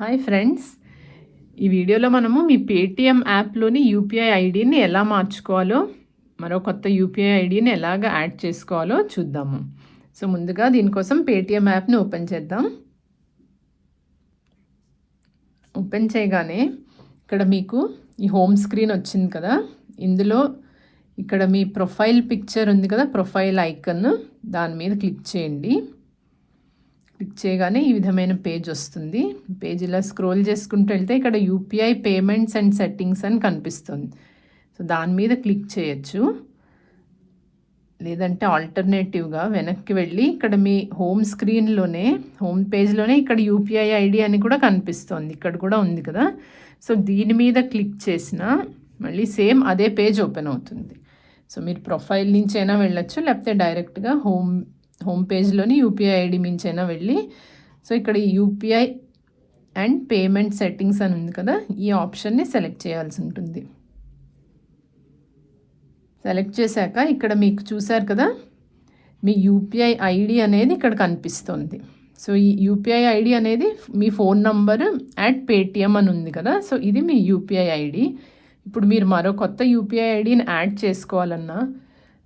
Hi friends ఈ వీడియోలో మనము మీ పేటిఎం యాప్లోని యూపీఐ ఐడిని ఎలా మార్చుకోవాలో మరో కొత్త యూపీఐ ఐడిని ఎలాగ యాడ్ చేసుకోవాలో చూద్దాము. సో ముందుగా దీనికోసం పేటిఎం యాప్ని ఓపెన్ చేద్దాం. ఓపెన్ చేయగానే ఇక్కడ మీకు ఈ హోమ్ స్క్రీన్ వచ్చింది కదా. ఇందులో ఇక్కడ మీ ప్రొఫైల్ పిక్చర్ ఉంది కదా ప్రొఫైల్ ఐకన్ దాని మీద క్లిక్ చేయండి. క్లిక్ చేయగానే ఈ విధమైన పేజ్ వస్తుంది. పేజ్ ఇలా స్క్రోల్ చేసుకుంటూ వెళ్తే ఇక్కడ యూపీఐ పేమెంట్స్ అండ్ సెట్టింగ్స్ అని కనిపిస్తుంది. సో దాని మీద క్లిక్ చేయొచ్చు. లేదంటే ఆల్టర్నేటివ్గా వెనక్కి వెళ్ళి ఇక్కడ మీ హోమ్ స్క్రీన్లోనే హోమ్ పేజ్లోనే ఇక్కడ యూపీఐ ఐడి అని కూడా కనిపిస్తుంది. ఇక్కడ కూడా ఉంది కదా. సో దీని మీద క్లిక్ చేసిన మళ్ళీ సేమ్ అదే పేజ్ ఓపెన్ అవుతుంది. సో మీరు ప్రొఫైల్ నుంచి అయినా వెళ్ళొచ్చు లేకపోతే డైరెక్ట్గా హోమ్ హోమ్ పేజ్లోని యూపీఐ ఐడి మించైనా వెళ్ళి సో ఇక్కడ యూపీఐ అండ్ పేమెంట్ సెట్టింగ్స్ అని ఉంది కదా ఈ ఆప్షన్ని సెలెక్ట్ చేయాల్సి ఉంటుంది. సెలెక్ట్ చేశాక ఇక్కడ మీకు చూసారు కదా మీ యూపీఐ ఐడి అనేది ఇక్కడ కనిపిస్తుంది. సో ఈ యూపీఐ ఐడి అనేది మీ ఫోన్ నంబరు అట్ పేటిఎం అని ఉంది కదా సో ఇది మీ యూపీఐ ఐడి. ఇప్పుడు మీరు మరో కొత్త యూపీఐ ఐడిని యాడ్ చేసుకోవాలన్నా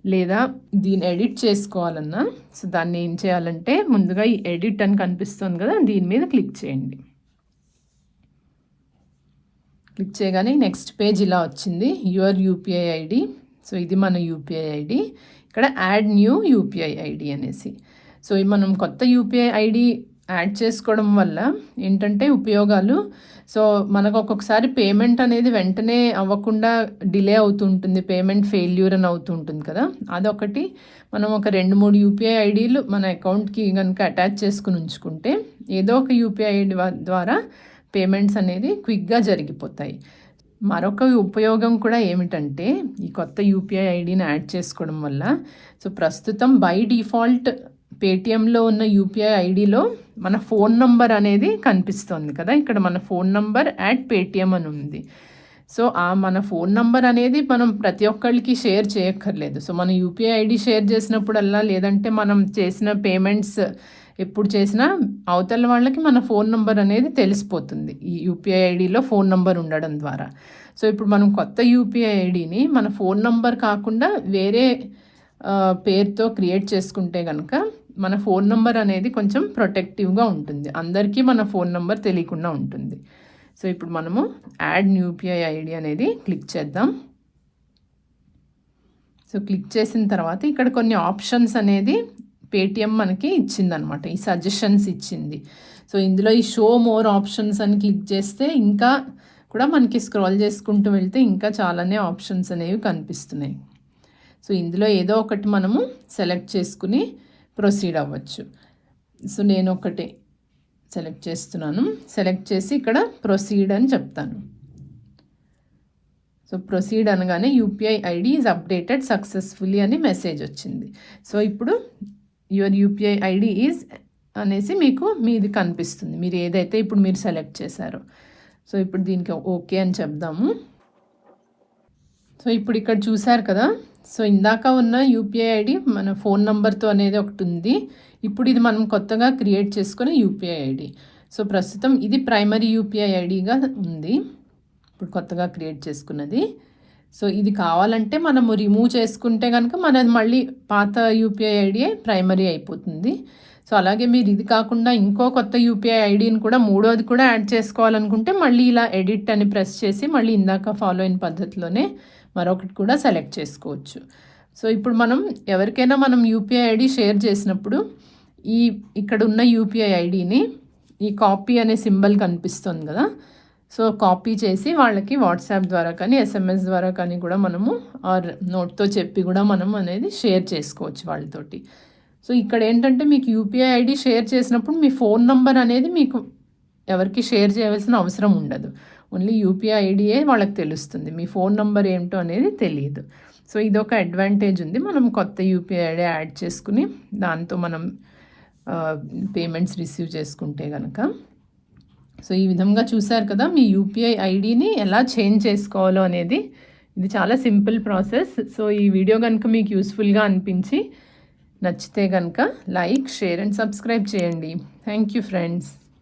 లేదా దీన్ని ఎడిట్ చేసుకోవాలన్నా సో దాన్ని ఏం చేయాలంటే ముందుగా ఈ ఎడిట్ అని కనిపిస్తుంది కదా దీని మీద క్లిక్ చేయండి. క్లిక్ చేయగానే నెక్స్ట్ పేజ్ ఇలా వచ్చింది యువర్ యూపీఐ ఐడి. సో ఇది మన యూపీఐ ఐడి. ఇక్కడ యాడ్ న్యూ యూపీఐ ఐడి అనేసి. సో మనం కొత్త యూపీఐ ఐడి యాడ్ చేసుకోవడం వల్ల ఏంటంటే ఉపయోగాలు. సో మనకు ఒక్కొక్కసారి పేమెంట్ అనేది వెంటనే అవ్వకుండా డిలే అవుతుంటుంది. పేమెంట్ ఫెయిల్యూర్ అని అవుతుంటుంది కదా. అదొకటి. మనం ఒక రెండు మూడు యూపీఐ ఐడీలు మన అకౌంట్కి కనుక అటాచ్ చేసుకుని ఉంచుకుంటే ఏదో ఒక యూపీఐ ఐడి ద్వారా పేమెంట్స్ అనేది క్విక్గా జరిగిపోతాయి. మరొక ఉపయోగం కూడా ఏమిటంటే ఈ కొత్త యూపీఐ ఐడిని యాడ్ చేసుకోవడం వల్ల సో ప్రస్తుతం బై డిఫాల్ట్ పేటిఎంలో ఉన్న యూపీఐ ఐడిలో మన ఫోన్ నంబర్ అనేది కనిపిస్తుంది కదా. ఇక్కడ మన ఫోన్ నంబర్ యాట్ పేటిఎం అని ఉంది. సో ఆ మన ఫోన్ నంబర్ అనేది మనం ప్రతి ఒక్కరికి షేర్ చేయక్కర్లేదు. సో మన యూపీఐ ఐడి షేర్ చేసినప్పుడల్లా లేదంటే మనం చేసిన పేమెంట్స్ ఎప్పుడు చేసినా అవతల వాళ్ళకి మన ఫోన్ నంబర్ అనేది తెలిసిపోతుంది. ఈ యూపీఐ ఐడిలో ఫోన్ నంబర్ ఉండడం ద్వారా. సో ఇప్పుడు మనం కొత్త యూపీఐ ఐడిని మన ఫోన్ నంబర్ కాకుండా వేరే పేరుతో క్రియేట్ చేసుకుంటే కనుక మన ఫోన్ నెంబర్ అనేది కొంచెం ప్రొటెక్టివ్గా ఉంటుంది. అందరికీ మన ఫోన్ నెంబర్ తెలియకుండా ఉంటుంది. సో ఇప్పుడు మనము యాడ్ యూపీఐ ఐడి అనేది క్లిక్ చేద్దాం. సో క్లిక్ చేసిన తర్వాత ఇక్కడ కొన్ని ఆప్షన్స్ అనేది పేటిఎం మనకి ఇచ్చిందనమాట. ఈ సజెషన్స్ ఇచ్చింది. సో ఇందులో ఈ షో మోర్ ఆప్షన్స్ అని క్లిక్ చేస్తే ఇంకా కూడా మనకి స్క్రోల్ చేసుకుంటూ వెళ్తే ఇంకా చాలానే ఆప్షన్స్ అనేవి కనిపిస్తున్నాయి. సో ఇందులో ఏదో ఒకటి మనము సెలెక్ట్ చేసుకుని ప్రొసీడ్ అవ్వచ్చు. సో నేను ఒకటి సెలెక్ట్ చేస్తున్నాను. సెలెక్ట్ చేసి ఇక్కడ ప్రొసీడ్ అని చెప్తాను. సో ప్రొసీడ్ అనగానే UPI ID is updated successfully అని మెసేజ్ వచ్చింది. సో ఇప్పుడు యువర్ యూపీఐ ఐడి ఈజ్ అనేసి మీకు మీది కనిపిస్తుంది. మీరు ఏదైతే ఇప్పుడు మీరు సెలెక్ట్ చేశారో. సో ఇప్పుడు దీనికి ఓకే అని చెప్దాము. సో ఇప్పుడు ఇక్కడ చూసారు కదా? సో ఇందాక ఉన్న యూపీఐ ఐడి మన ఫోన్ నెంబర్తో అనేది ఒకటి ఉంది. ఇప్పుడు ఇది మనం కొత్తగా క్రియేట్ చేసుకునే యూపీఐ ఐడి. సో ప్రస్తుతం ఇది ప్రైమరీ యూపీఐ ఐడిగా ఉంది. ఇప్పుడు కొత్తగా క్రియేట్ చేసుకున్నది. సో ఇది కావాలంటే మనము రిమూవ్ చేసుకుంటే కనుక మనది మళ్ళీ పాత యూపీఐ ఐడియే ప్రైమరీ అయిపోతుంది. సో అలాగే మీరు ఇది కాకుండా ఇంకో కొత్త యూపీఐ ఐడిని కూడా మూడోది కూడా యాడ్ చేసుకోవాలనుకుంటే మళ్ళీ ఇలా ఎడిట్ అని ప్రెస్ చేసి మళ్ళీ ఇందాక ఫాలో అయిన పద్ధతిలోనే మరొకటి కూడా సెలెక్ట్ చేసుకోవచ్చు. సో ఇప్పుడు మనం ఎవరికైనా మనం యూపీఐ ఐడి షేర్ చేసినప్పుడు ఈ ఇక్కడ ఉన్న యూపీఐ ఐడిని ఈ కాపీ అనే సింబల్ కనిపిస్తుంది కదా. సో కాపీ చేసి వాళ్ళకి వాట్సాప్ ద్వారా కానీ ఎస్ఎంఎస్ ద్వారా కానీ కూడా మనము ఆర్ నోట్తో చెప్పి కూడా మనం అనేది షేర్ చేసుకోవచ్చు వాళ్ళతోటి. సో ఇక్కడ ఏంటంటే మీకు యూపీఐ ఐడి షేర్ చేసినప్పుడు మీ ఫోన్ నంబర్ అనేది మీకు ఎవరికి షేర్ చేయవలసిన అవసరం ఉండదు. ఓన్లీ యూపీఐ ఐడియే వాళ్ళకి తెలుస్తుంది. మీ ఫోన్ నెంబర్ ఏమిటో అనేది తెలియదు. సో ఇది ఒక అడ్వాంటేజ్ ఉంది. మనం కొత్త యూపీఐ ఐడి యాడ్ చేసుకుని దాంతో మనం పేమెంట్స్ రిసీవ్ చేసుకుంటే కనుక సో ఈ విధంగా చూసారు కదా మీ యూపీఐ ఐడిని ఎలా చేంజ్ చేసుకోవాలో అనేది. ఇది చాలా సింపుల్ ప్రాసెస్ సో ఈ వీడియో కనుక మీకు యూస్ఫుల్గా అనిపించి నచ్చితే కనుక లైక్ షేర్ అండ్ సబ్స్క్రైబ్ చేయండి. Thank you friends